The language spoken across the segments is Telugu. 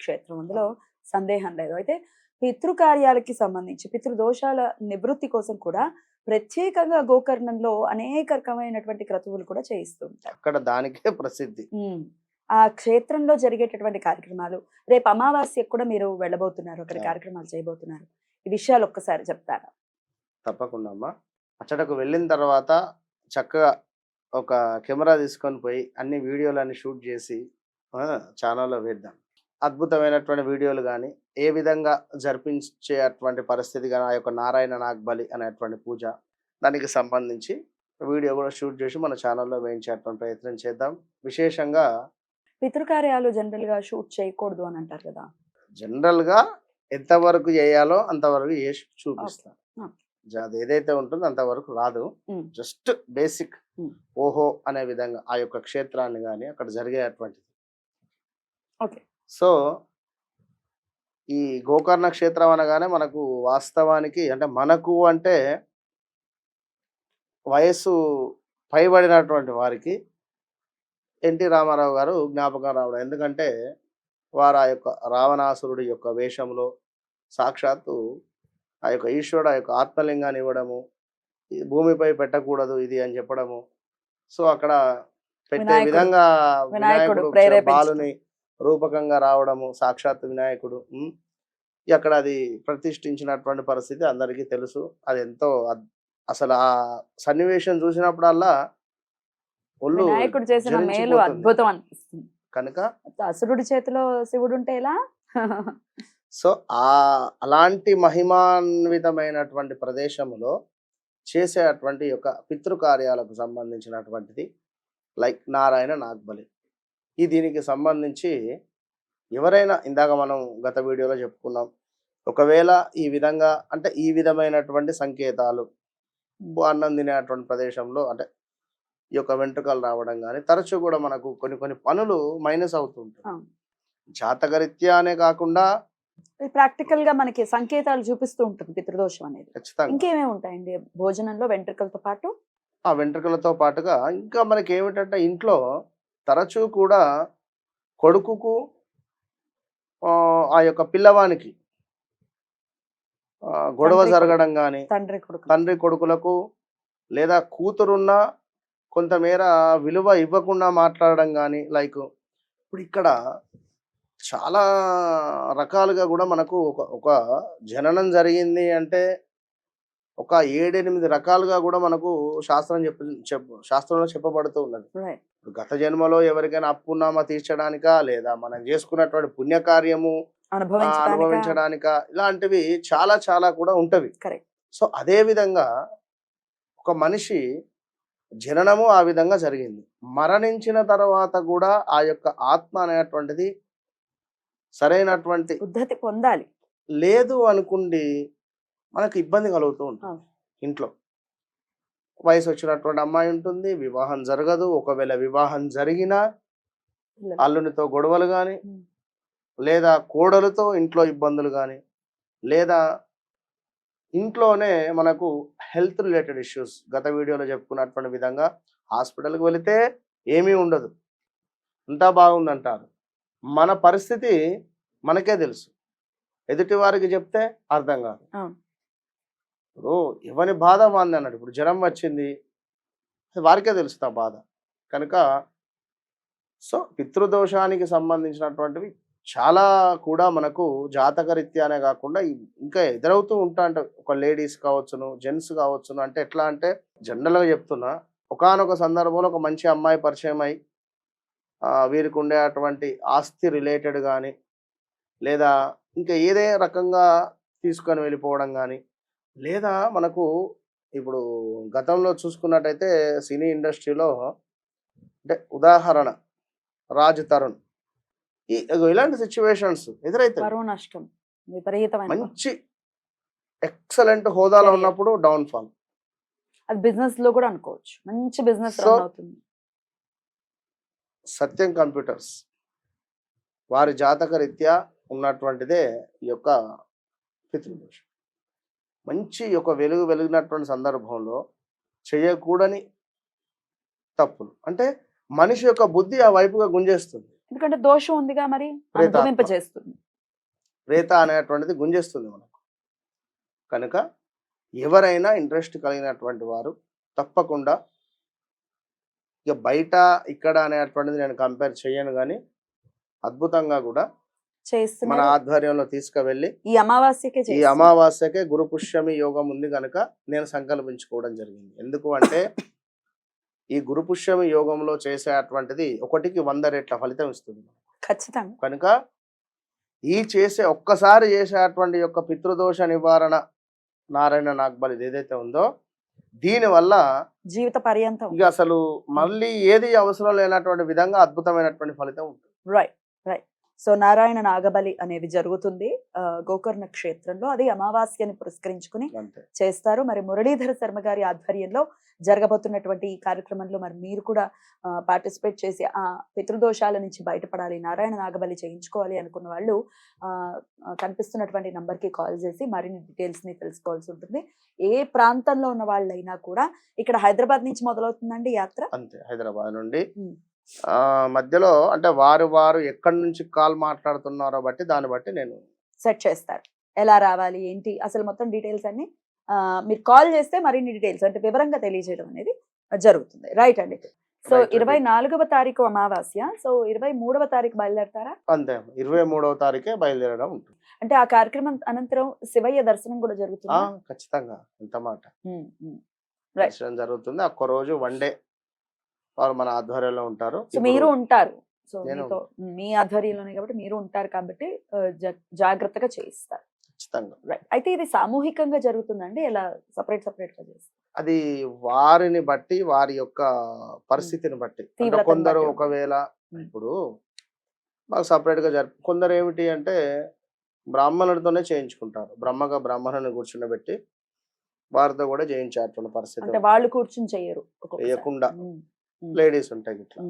క్షేత్రం. అందులో సందేహం లేదు. అయితే పితృకార్యాలకి సంబంధించి పితృదోషాల నివృత్తి కోసం కూడా ప్రత్యేకంగా గోకర్ణంలో అనేక రకమైనటువంటి క్రతువులు కూడా చేయిస్తూ ఉంటారు. అక్కడ దానికే ప్రసిద్ధి. ఆ క్షేత్రంలో జరిగేటటువంటి కార్యక్రమాలు రేపు అమావాస్యకు కూడా మీరు వెళ్ళబోతున్నారు అక్కడ. కార్యక్రమాలు చేయబోతున్నారు. ఈ విషయాలు ఒక్కసారి చెప్తారా తప్పకుండా అమ్మా. అచ్చటకు వెళ్ళిన తర్వాత చక్కగా ఒక కెమెరా తీసుకొని పోయి అన్ని వీడియోలన్నీ షూట్ చేసి ఛానల్లో వేద్దాం. అద్భుతమైనటువంటి వీడియోలు కానీ ఏ విధంగా జరిపించేటువంటి పరిస్థితి కానీ ఆ యొక్క నారాయణ నాగ్బలి అనేటువంటి పూజ దానికి సంబంధించి వీడియో కూడా షూట్ చేసి మన ఛానల్లో వేయించేటువంటి ప్రయత్నం చేద్దాం. విశేషంగా పితృకార్యాలు జనరల్గా షూట్ చేయకూడదు అని అంటారు కదా? జనరల్గా ఎంతవరకు చేయాలో అంతవరకు చేసి చూపిస్తాం. Okay. జ- అది ఏదైతే ఉంటుందో అంతవరకు రాదు. Just basic. ఓహో అనే విధంగా ఆ యొక్క క్షేత్రాన్ని కానీ అక్కడ జరిగేటువంటిది ఓకే. సో ఈ గోకర్ణ క్షేత్రం అనగానే మనకు వాస్తవానికి అంటే మనకు అంటే వయస్సు పైబడినటువంటి వారికి ఎన్టీ రామారావు గారు జ్ఞాపకం రావడం ఎందుకంటే వారు ఆ యొక్క రావణాసురుడి యొక్క వేషంలో సాక్షాత్తు ఆ యొక్క ఈశ్వరుడు ఆ యొక్క ఆత్మలింగాన్ని ఇవ్వడము భూమిపై పెట్టకూడదు ఇది అని చెప్పడము సో అక్కడ పెట్టే. విధంగా వినాయకుడు. బాలుని రూపకంగా రావడము సాక్షాత్ వినాయకుడు అక్కడ అది ప్రతిష్ఠించినటువంటి పరిస్థితి అందరికీ తెలుసు. అది ఎంతో అసలు ఆ సన్నివేశం చూసినప్పుడల్లా ఒళ్ళు వినాయకుడు చేసిన మేలు. అద్భుతం అనిపిస్తుంది కనుక అసురుడి చేతిలో శివుడు ఉంటే ఎలా? సో ఆ అలాంటి మహిమాన్వితమైనటువంటి ప్రదేశంలో చేసేటువంటి యొక్క పితృకార్యాలకు సంబంధించినటువంటిది లైక్ నారాయణ నాగ్బలి. ఈ దీనికి సంబంధించి ఎవరైనా ఇందాక మనం గత వీడియోలో చెప్పుకున్నాం. ఒకవేళ ఈ విధంగా అంటే ఈ విధమైనటువంటి సంకేతాలు అన్నం తినేటువంటి ప్రదేశంలో అంటే ఈ యొక్క వెంట్రుకలు రావడం కానీ తరచూ కూడా మనకు కొన్ని కొన్ని పనులు మైనస్ అవుతుంటాయి అవును. జాతకరీత్యానే కాకుండా ప్రాక్టికల్గా మనకి సంకేతాలు చూపిస్తూ ఉంటుంది పితృదోషం అనేది. ఖచ్చితంగా. ఇంకేమేమి ఉంటాయండి? భోజనంలో వెంట్రుకలతో పాటు? ఆ వెంట్రుకలతో పాటుగా ఇంకా మనకి ఏమిటంటే ఇంట్లో తరచూ కూడా కొడుకుకు ఆ, యొక్క పిల్లవానికి గొడవ జరగడం కానీ తండ్రి కొడుకు. తండ్రి కొడుకులకు లేదా కూతురున్న కొంతమేర విలువ ఇవ్వకుండా మాట్లాడడం కానీ లైక్ ఇప్పుడు ఇక్కడ చాలా రకాలుగా కూడా మనకు ఒక ఒక జననం జరిగింది అంటే ఒక ఏడెనిమిది రకాలుగా కూడా మనకు శాస్త్రం చెప్ప శాస్త్రంలో చెప్పబడుతూ ఉన్నది. గత జన్మలో ఎవరికైనా అప్పున్నామా తీర్చడానికా లేదా మనం చేసుకున్నటువంటి పుణ్యకార్యము అనుభవించడానికి? ఇలాంటివి చాలా చాలా కూడా ఉంటవి. సో అదే విధంగా ఒక మనిషి జననము ఆ విధంగా జరిగింది. మరణించిన తర్వాత కూడా ఆ యొక్క ఆత్మ అనేటువంటిది సరైనటువంటి ఉద్ధతి పొందాలి. లేదు అనుకుండి మనకు ఇబ్బంది కలుగుతూ ఉంటుంది. ఇంట్లో వయసు వచ్చినటువంటి అమ్మాయి ఉంటుంది వివాహం జరగదు ఒకవేళ వివాహం జరిగినా. అల్లునితో గొడవలు కానీ. లేదా కోడలతో ఇంట్లో ఇబ్బందులు కానీ లేదా ఇంట్లోనే మనకు హెల్త్ రిలేటెడ్ ఇష్యూస్ గత వీడియోలో చెప్పుకున్నటువంటి విధంగా హాస్పిటల్కి వెళితే ఏమీ ఉండదు అంతా బాగుందంటారు మన పరిస్థితి మనకే తెలుసు ఎదుటి వారికి చెప్తే అర్థం కాదు. ఇప్పుడు ఎవరి బాధ వాంది అన్నాడు. ఇప్పుడు జ్వరం వచ్చింది. వారికే తెలుస్తుంది ఆ బాధ. కనుక సో పితృదోషానికి సంబంధించినటువంటివి చాలా కూడా మనకు జాతకరీత్యానే కాకుండా ఇంకా ఎదురవుతూ ఉంటా అంటే. ఒక లేడీస్ కావచ్చును జెంట్స్ కావచ్చును అంటే ఎట్లా అంటే జనరల్గా చెప్తున్నా ఒకానొక సందర్భంలో ఒక మంచి అమ్మాయి పరిచయం అయి వీరికి ఉండేటువంటి ఆస్తి రిలేటెడ్ కానీ లేదా ఇంకా ఏదే రకంగా తీసుకొని వెళ్ళిపోవడం కానీ లేదా మనకు ఇప్పుడు గతంలో చూసుకున్నట్టయితే సినీ ఇండస్ట్రీలో అంటే ఉదాహరణ రాజ్ తరుణ్. ఈ ఇలాంటి సిచ్యువేషన్స్ ఎదురైతే నష్టం విపరీతమైన మంచి ఎక్సలెంట్ హోదాలో. ఉన్నప్పుడు డౌన్ ఫాల్ అది బిజినెస్లో కూడా అనుకోవచ్చు. మంచి బిజినెస్ So- రన్ అవుతుంది. సత్యం కంప్యూటర్స్. వారి జాతక రీత్యా ఉన్నటువంటిదే ఈ యొక్క పితృదోషం. మంచి ఒక వెలుగు వెలిగినటువంటి సందర్భంలో చేయకూడని తప్పులు. అంటే మనిషి యొక్క బుద్ధి ఆ వైపుగా గుంజేస్తుంది. ఎందుకంటే దోషం ఉందిగా మరి. అనుభవింపజేస్తుంది ప్రేత అనేటువంటిది గుంజేస్తుంది మనకు. కనుక ఎవరైనా ఇంట్రెస్ట్ కలిగినటువంటి వారు తప్పకుండా ఇక బయట ఇక్కడ అనేటువంటిది నేను కంపేర్ చేయను కానీ అద్భుతంగా కూడా మన ఆధ్వర్యంలో తీసుకువెళ్ళి ఈ అమావాస్యకే ఈ. అమావాస్యకే గురు పుష్యమి యోగం ఉంది కనుక నేను సంకల్పించుకోవడం జరిగింది. ఎందుకు అంటే ఈ గురు పుష్యమి యోగంలో చేసేటువంటిది ఒకటికి వంద రెట్ల ఫలితం ఇస్తుంది ఖచ్చితంగా. కనుక ఈ చేసే ఒక్కసారి చేసేటువంటి యొక్క పితృదోష నివారణ నారాయణ నాగ్బలి ఏదైతే ఉందో దీనివల్ల జీవిత పర్యంతం. ఇక అసలు మళ్ళీ ఏది అవసరం లేనటువంటి విధంగా అద్భుతమైనటువంటి ఫలితం ఉంటుంది. Right right so Narayana Nagabali అనేది జరుగుతుంది. ఆ, గోకర్ణ క్షేత్రంలో. అది అమావాస్యని పురస్కరించుకుని చేస్తారు. మరి మురళీధర శర్మ గారి ఆధ్వర్యంలో జరగబోతున్నటువంటి ఈ కార్యక్రమంలో మరి మీరు కూడా పార్టిసిపేట్ చేసి ఆ పితృదోషాల నుంచి బయటపడాలి నారాయణ నాగబలి చేయించుకోవాలి అనుకున్న వాళ్ళు కనిపిస్తున్నటువంటి కి కాల్ చేసి మరిన్ని డీటెయిల్స్ని తెలుసుకోవాల్సి ఉంటుంది. ఏ ప్రాంతంలో ఉన్న వాళ్ళైనా కూడా ఇక్కడ హైదరాబాద్ నుంచి మొదలవుతుందండి యాత్ర? అంతే. హైదరాబాద్ నుండి మధ్యలో అంటే వారు వారు ఎక్కడి నుంచి కాల్ మాట్లాడుతున్నారో బట్టి దాన్ని బట్టి నేను సెట్ చేస్తారు. ఎలా రావాలి ఏంటి అసలు మొత్తం డీటెయిల్స్ అన్ని మీరు కాల్ చేస్తే మరిన్ని డీటెయిల్స్ అంటే వివరంగా తెలియజేయడం అనేది జరుగుతుంది. రైట్ అండి. సో. ఇరవై నాలుగవ తారీఖు అమావాస్య. సో ఇరవై మూడవ తారీఖు బయలుదేరతారా? అంతే ఇరవై మూడవ తారీఖే బయలుదేరడం ఉంటుంది. అంటే ఆ కార్యక్రమం అనంతరం శివయ్య దర్శనం కూడా జరుగుతుంది? ఖచ్చితంగా. ఎంత మాట. దర్శనం జరుగుతుంది. ఒక్క రోజు వన్ డే వారు మన ఆధ్వర్యంలో ఉంటారు. సో మీరు ఉంటారు. సో మీతో మీ ఆధ్వర్యంలోనే కాబట్టి మీరు ఉంటారు కాబట్టి జాగ్రత్తగా చేయిస్తారు. ఖచ్చితంగా. అయితే ఇది సామూహికంగా జరుగుతుందండి? ఎలా సపరేట్ సపరేట్గా చేస్తారు? అది వారిని బట్టి వారి యొక్క పరిస్థితిని బట్టి. కొందరు. ఒకవేళ. ఇప్పుడు మాకు సపరేట్గా జరుపు కొందరు ఏమిటి అంటే బ్రాహ్మణుడితోనే చేయించుకుంటారు. బ్రహ్మగా బ్రాహ్మణుని కూర్చుండబెట్టి వారితో కూడా చేయించేటువంటి పరిస్థితి అంటే వాళ్ళు కూర్చుని ఒక్కొక్కసారి. చేయకుండా లేడీస్ ఉంటాయి ఇట్లా.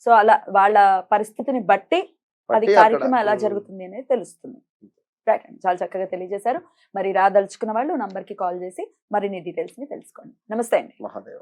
సో అలా వాళ్ళ పరిస్థితిని బట్టి అది కార్యక్రమం ఎలా జరుగుతుంది అనేది తెలుస్తుంది. రైట్ అండి. చాలా చక్కగా తెలియజేశారు. మరి రాదలుచుకున్న వాళ్ళు నంబర్కి కాల్ చేసి మరిన్ని డీటెయిల్స్ని తెలుసుకోండి. నమస్తే అండి. మహాదేవ.